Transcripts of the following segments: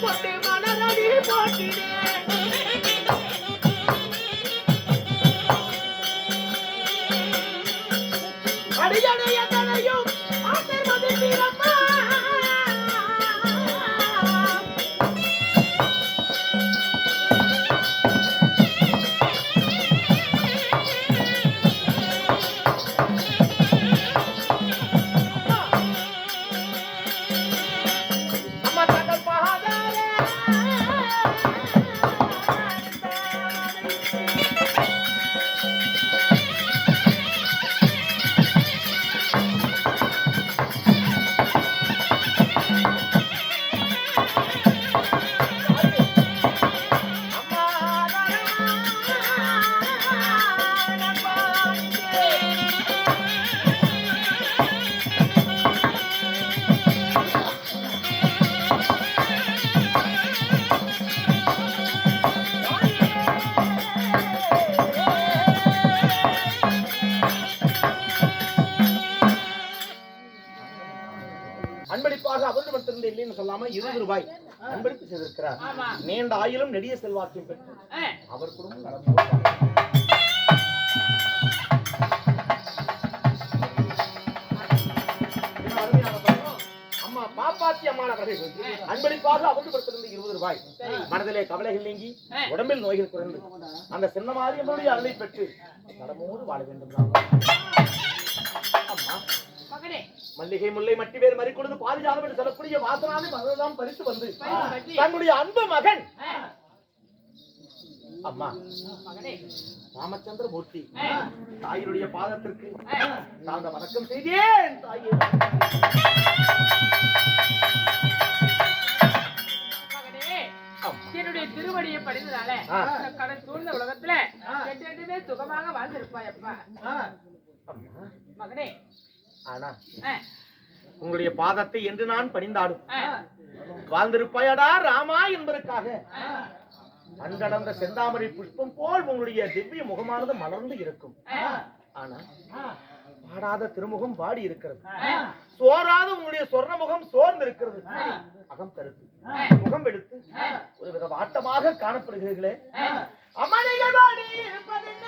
போட்டு மலரடி போட்டினேன் பட்டிருந்த இல்லைன்னு சொல்லாம இருபது ரூபாய் அன்பளிப்பு செய்திருக்கிறார். நீண்ட ஆயிலும் நெடிய செல்வாக்கியம் பெற்று அவர் குடும்பம் நடந்து கொண்டார். என்ன அருமையான பையன். அம்மா பாப்பாத்தி அம்மான கதை அன்பளிப்பாக பட்டிருந்த இருபது ரூபாய் மனதிலே கவலைகள் நீங்கி. உடம்பில் நோய்கள் குறைந்து அந்த சின்ன மாரியம்மனுடைய அருளை பெற்று நலமோடு வாழ வேண்டும். அம்மா மல்லிகை முல்லை மட்டி வேறு மறி கொடுத்து பாரிஜாதம் என்று சொல்லக்கூடிய வாசனாவை மகளெல்லாம் பறித்து வந்து. தன்னுடைய அன்பு மகன். அம்மா. மகனே. ராமச்சந்திர மூர்த்தி தாயினுடைய பாதத்திற்கு நான் வணக்கம் செய்தேன் தாயே. என்னுடைய திருவடியை படிந்ததால கடல் சூழ்ந்த உலகத்துல சுகமாக வாழ்ந்திருப்பாய் அப்பா. மகனே ஆனா உங்களுடைய பாதத்தை என்று நான் பணிந்தாடும். வாழ்ந்திருப்பாயடா ராமா என்பதற்காக. அங்கடந்த செந்தாமரை புஷ்பம் போல் உங்களுடைய திவ்ய முகமானது மலர்ந்து இருக்கும். ஆனா பாடாத திருமுகம் பாடி இருக்கிறது. ஆ, சோராத உங்களுடைய சொர்ண முகம் சோர்ந்து இருக்கிறது அகம் கருத்து முகம் எடுத்து ஒரு வித வாட்டமாக காணப்படுகிறீர்களே. இருப்பதென்ன?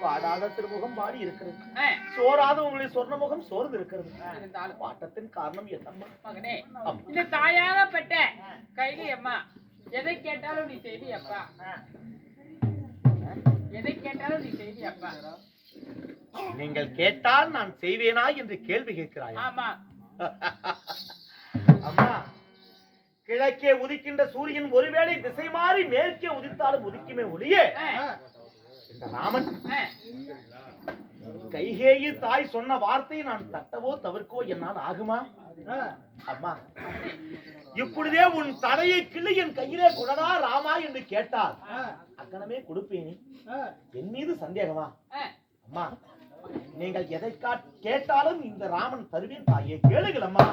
பாடாத திருமுகம் பாடி இருக்கிறது. ஆ, சோராத உங்களுடைய சொர்ண முகம் சோர்ந்து இருக்கிறது. பாட்டத்தின் காரணம் என்னம்மா? மகனே. இந்த தாயாகப்பட்ட கைலி அம்மா எதை கேட்டாலும் நீ செய்வி அப்பா எதை கேட்டாலும் நீ செய்வி அப்பா நீங்கள் கேட்டால் நான் செய்வேனா என்று கேள்வி கேட்கிறாயா? ஆமா. அம்மா கிழக்கே உதிக்கின்ற சூரியன் ஒருவேளை திசை மாறி மேற்கே உதித்தாலும் உதிக்குமே ஒளியே இந்த ராமன் கைகேயி தாய் சொன்ன வார்த்தையை நான் தட்டவோ தவிர்க்கவோ என்னால் ஆகுமா? அம்மா. இப்பொழுதே உன் தடையை கிள்ளி என் கையிலே குடடா ராமா என்று கேட்டால் அக்கணமே கொடுப்பேனே. என் மீது சந்தேகமா. அம்மா நீங்கள் எதை காட்- கேட்டாலும் இந்த ராமன் தருவேன் தாயே. கேளுங்கள் அம்மா.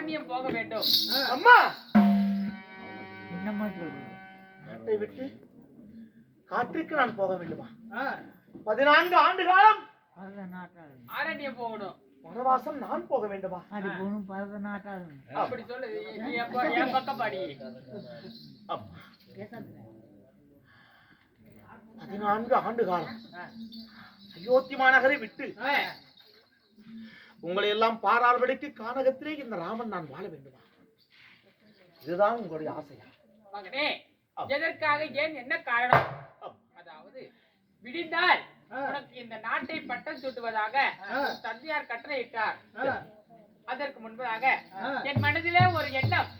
ஆரண்யம் போக வேண்டும். அம்மா! என்னம்மா நாட்டை விட்டு காற்றுக்கு நான் போக வேண்டுமா? பதினான்கு ஆண்டு காலம் ஆரண்யம் போகணும். வனவாசம் நான் போக வேண்டுமா? அப்படி சொல்லு. நீ எப்ப என் பக்கம் பாடி? பதினான்கு ஆண்டு காலம். அயோத்தி மாநகரை விட்டு உங்களை எல்லாம் பாராள்படிக்கு கானகத்திலே இந்த ராமன் நான் வாழ வேண்டுமா? இதுதான் உங்களுடைய ஆசையா? மகனே எதற்காக ஏன் என்ன காரணம். அதாவது விடிந்தால் உனக்கு இந்த நாட்டை பட்டம் சூட்டுவதாக தந்தையார் கட்டளையிட்டார். அதற்கு முன்பதாக என் மனதிலே ஒரு எண்ணம்.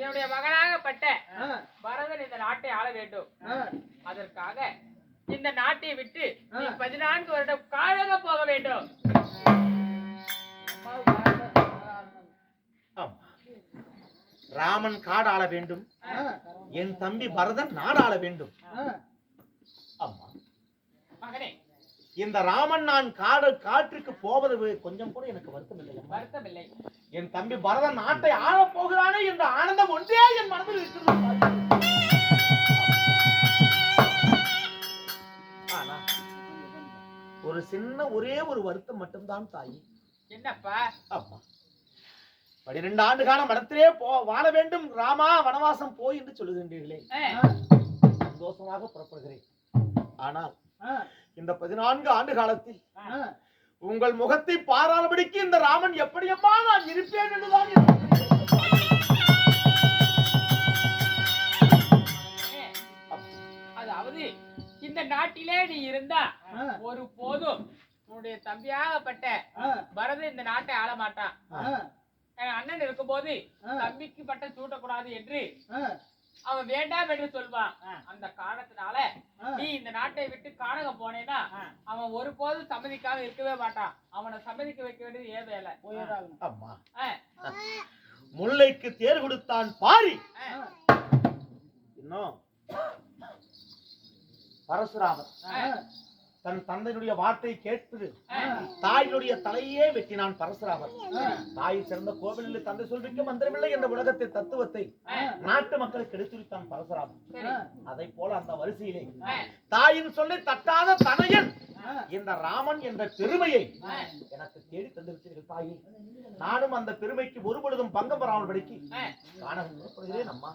என்னுடைய மகனாகப்பட்ட பரதன் இந்த நாட்டை ஆள வேண்டும். அதற்காக இந்த நாட்டை விட்டு பதினான்கு வருடம் காழக போக வேண்டும். ராமன் காடாள வேண்டும். என் தம்பி பரதன் நாடாள வேண்டும். அம்மா இந்த ராமன் நான் காடு காற்றுக்கு போவது கொஞ்சம் கூட எனக்கு வருத்தம் இல்லை அம்மா. வருத்தமில்லை. என் தம்பி பரதன் நாட்டை ஆளப் போகிறானே என்ற ஆனந்தம் ஒன்றே என் மனதில் இருக்கிறது. ஆனா ஒரு சின்ன ஒரே ஒரு வருத்தம் மட்டும்தான் தாயி. என்னப்பா? அம்மா பனிரெண்டு ஆண்டு காலம் மடத்திலே போ வாழ வேண்டும். ராமா வனவாசம் போய் என்று சொல்லுகின்றீர்களே. சந்தோஷமாக புறப்படுகிறேன். ஆனால் இந்த பதினான்கு ஆண்டு காலத்தில் உங்கள் முகத்தை பாராதபடிக்கு இந்த ராமன் எப்படியம்மா நான் இருப்பேன் என்றுதான் அதாவது இந்த நாட்டிலே நீ இருந்தா ஒரு போதும். உன்னுடைய தம்பியாகப்பட்ட பரதன் இந்த நாட்டை ஆள மாட்டான் அண்ணன் இருக்கும்போது தம்பிக்கு பட்டம் சூட்டக்கூடாது என்று அவன் வேண்டாம் என்று சொல்வான். அந்த காரணத்தினால நீ இந்த நாட்டை விட்டு காணக போனேன்னா அவன் ஒருபோதும் சம்மதிக்காம இருக்கவே மாட்டான். அவனை சம்மதிக்க வைக்க வேண்டியது ஏன் வேலை? அம்மா. முல்லைக்கு தேர் கொடுத்தான் பாரி. இன்னும் பரசுராமர் ஆ, தன் தந்தையினுடைய வார்த்தை கேட்பது. ஆ. தாயினுடைய தலையே வெட்டினான் பரசுராமர். தாய் சிறந்த கோவிலில் தந்தை சொல்விக்க மந்திரமில்லை என்ற உலகத்தை தத்துவத்தை நாட்டு மக்களுக்கு எடுத்துரைத்தான் பரசுராமர். சரி. அதை போல அந்த வரிசையிலே தாயின் சொல்லி தட்டாத தனையன் இந்த ராமன் என்ற பெருமையை எனக்கு தேடி தந்திருக்கிறீர்கள் தாயே. நானும் அந்த பெருமைக்கு ஒரு பொழுதும் பங்கம் வராமல் படிக்கு ஆ, காண விருப்பப்படுகிறேன் அம்மா.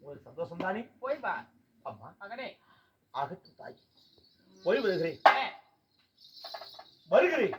உங்களுக்கு சந்தோஷம் தானே போய் அம்மா. ஆகட்டும் தாய். ஓய்வு வருகிறேன். வருகிறேன்.